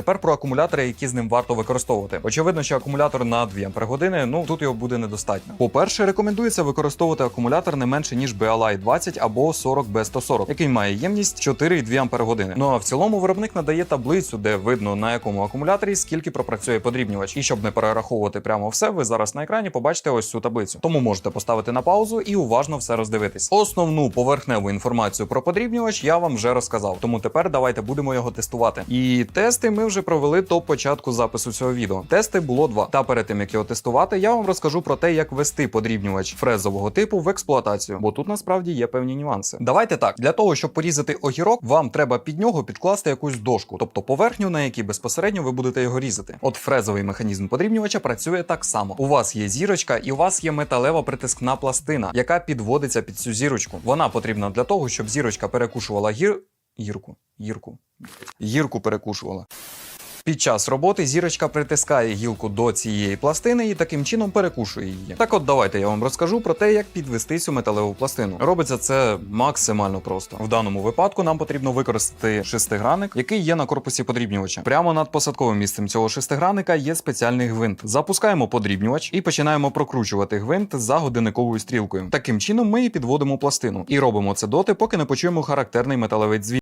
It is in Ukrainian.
Тепер про акумулятори, які з ним варто використовувати. Очевидно, що акумулятор на 2 Ампер-години, ну тут його буде недостатньо. По-перше, рекомендується використовувати акумулятор не менше ніж BLI 20 або 40 B140, який має ємність 4,2 Ампер-години. Ну а в цілому виробник надає таблицю, де видно на якому акумуляторі скільки пропрацює подрібнювач. І щоб не перераховувати прямо все, ви зараз на екрані побачите ось цю таблицю. Тому можете поставити на паузу і уважно все роздивитись. Основну поверхневу інформацію про подрібнювач я вам вже розказав. Тому тепер давайте будемо його тестувати. І тести ми вже провели до початку запису цього відео. Тести було два. Та перед тим як його тестувати, я вам розкажу про те, як вести подрібнювач фрезового типу в експлуатацію, бо тут насправді є певні нюанси. Давайте так, для того, щоб порізати огірок, вам треба під нього підкласти якусь дошку, тобто поверхню, на якій безпосередньо ви будете його різати. От фрезовий механізм подрібнювача працює так само. У вас є зірочка, і у вас є металева притискна пластина, яка підводиться під цю зірочку. Вона потрібна для того, щоб зірочка перекушувала гір. Гірку, гірку, гірку перекушувала. Під час роботи зірочка притискає гілку до цієї пластини і таким чином перекушує її. Так от давайте я вам розкажу про те, як підвести цю металеву пластину. Робиться це максимально просто. В даному випадку нам потрібно використати шестигранник, який є на корпусі подрібнювача. Прямо над посадковим місцем цього шестигранника є спеціальний гвинт. Запускаємо подрібнювач і починаємо прокручувати гвинт за годинниковою стрілкою. Таким чином ми і підводимо пластину і робимо це доти, поки не почуємо характерний металевий дзвін.